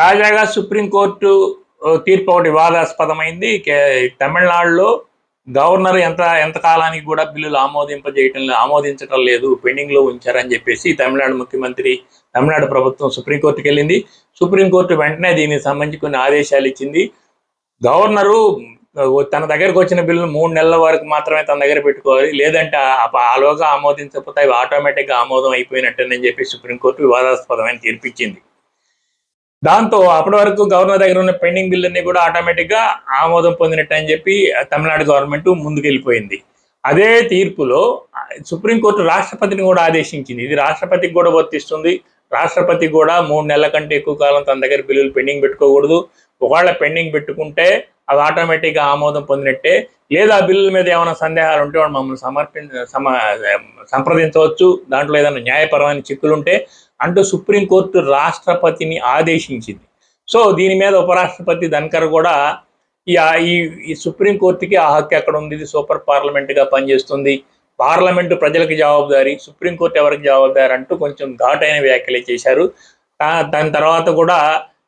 తాజాగా సుప్రీంకోర్టు తీర్పు ఒకటి వివాదాస్పదమైంది. కే- తమిళనాడులో గవర్నర్ ఎంత ఎంత కాలానికి కూడా బిల్లులు ఆమోదింపజేయటం ఆమోదించటం లేదు పెండింగ్లో ఉంచారని చెప్పేసి తమిళనాడు ముఖ్యమంత్రి తమిళనాడు ప్రభుత్వం సుప్రీంకోర్టుకి వెళ్ళింది. సుప్రీంకోర్టు వెంటనే దీనికి సంబంధించి కొన్ని ఆదేశాలు ఇచ్చింది. గవర్నరు తన దగ్గరకు వచ్చిన బిల్లులు మూడు నెలల వరకు మాత్రమే తన దగ్గర పెట్టుకోవాలి. లేదంటే ఆ- ఆలోగా ఆమోదించకపోతే అవి ఆటోమేటిక్గా ఆమోదం అయిపోయినట్టేనని చెప్పి సుప్రీంకోర్టు వివాదాస్పదమైన తీర్పిచ్చింది దాంతో అప్పటి వరకు గవర్నర్ దగ్గర ఉన్న పెండింగ్ బిల్లుని కూడా ఆటోమేటిక్గా ఆమోదం పొందినట్టు అని చెప్పి తమిళనాడు గవర్నమెంట్ ముందుకెళ్ళిపోయింది. అదే తీర్పులో సుప్రీంకోర్టు రాష్ట్రపతిని కూడా ఆదేశించింది. ఇది రాష్ట్రపతికి కూడా వర్తిస్తుంది. రాష్ట్రపతి కూడా మూడు నెలల కంటే ఎక్కువ కాలం తన దగ్గర బిల్లులు పెండింగ్ పెట్టుకోకూడదు. ఒకవేళ పెండింగ్ పెట్టుకుంటే అవి ఆటోమేటిక్గా ఆమోదం పొందినట్టే. లేదా బిల్లుల మీద ఏమైనా సందేహాలు ఉంటే వాళ్ళు మమ్మల్ని సమర్పించ సంప్రదించవచ్చు. దాంట్లో ఏదైనా న్యాయపరమైన చిక్కులుంటే అంటూ సుప్రీంకోర్టు రాష్ట్రపతిని ఆదేశించింది. సో దీని మీద ఉపరాష్ట్రపతి ధన్కర్ కూడా ఈ ఈ సుప్రీంకోర్టుకి ఆ హక్కు ఎక్కడ ఉంది? ఇది సూపర్ పార్లమెంట్గా పనిచేస్తుంది. పార్లమెంటు ప్రజలకు జవాబుదారి సుప్రీంకోర్టు ఎవరికి జవాబుదారి అంటూ కొంచెం ఘాటైన వ్యాఖ్యలు చేశారు. దాని తర్వాత కూడా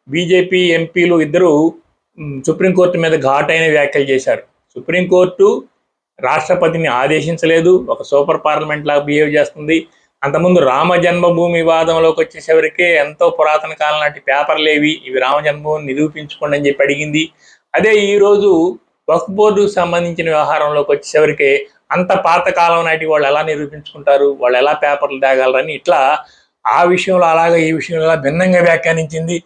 బీజేపీ ఎంపీలు ఇద్దరు సుప్రీంకోర్టు మీద ఘాటైన వ్యాఖ్యలు చేశారు. సుప్రీంకోర్టు రాష్ట్రపతిని ఆదేశించలేదు. ఒక సూపర్ పార్లమెంట్ లాగా బిహేవ్ చేస్తుంది. అంతకుముందు రామ జన్మభూమి వివాదంలోకి వచ్చేసరికి ఎంతో పురాతన కాలం నాటి పేపర్లు ఏవి ఇవి రామ జన్మభూమిని నిరూపించుకోండి అని చెప్పి అడిగింది. అదే ఈ రోజు వక్ఫ్ బోర్డుకు సంబంధించిన వ్యవహారంలోకి వచ్చేసరికి అంత పాత కాలం నాటి వాళ్ళు ఎలా నిరూపించుకుంటారు వాళ్ళు ఎలా పేపర్లు తేగలరని ఇట్లా ఆ విషయంలో అలాగే ఈ విషయంలో భిన్నంగా వ్యాఖ్యానించింది.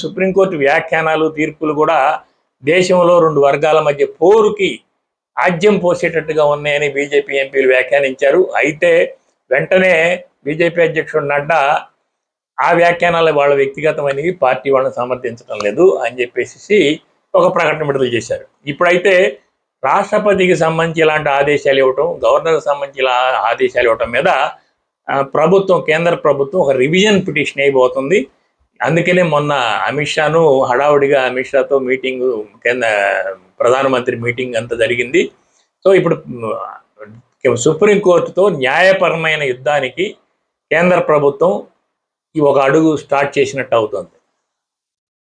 సుప్రీంకోర్టు వ్యాఖ్యానాలు తీర్పులు కూడా దేశంలో రెండు వర్గాల మధ్య పోరుకి ఆజ్యం పోసేటట్టుగా ఉన్నాయని బీజేపీ ఎంపీలు వ్యాఖ్యానించారు. అయితే వెంటనే బీజేపీ అధ్యక్షుడు నడ్డా ఆ వ్యాఖ్యానాలు వాళ్ళ వ్యక్తిగతమైనవి పార్టీ వాళ్ళని సమర్థించడం లేదు అని చెప్పేసి ఒక ప్రకటన విడుదల చేశారు. ఇప్పుడైతే రాష్ట్రపతికి సంబంధించి ఇలాంటి ఆదేశాలు ఇవ్వటం గవర్నర్కి సంబంధించి ఇలా ఆదేశాలు ఇవ్వటం మీద ప్రభుత్వం కేంద్ర ప్రభుత్వం ఒక రివిజన్ పిటిషన్ అయిపోతుంది అందుకనే మొన్న అమిత్ షాను హడావుడిగా అమిత్ షాతో మీటింగ్ కేంద్ర ప్రధానమంత్రి మీటింగ్ అంతా జరిగింది. సో ఇప్పుడు సుప్రీంకోర్టుతో న్యాయపరమైన యుద్ధానికి కేంద్ర ప్రభుత్వం ఈ ఒక అడుగు స్టార్ట్ చేసినట్టు అవుతుంది.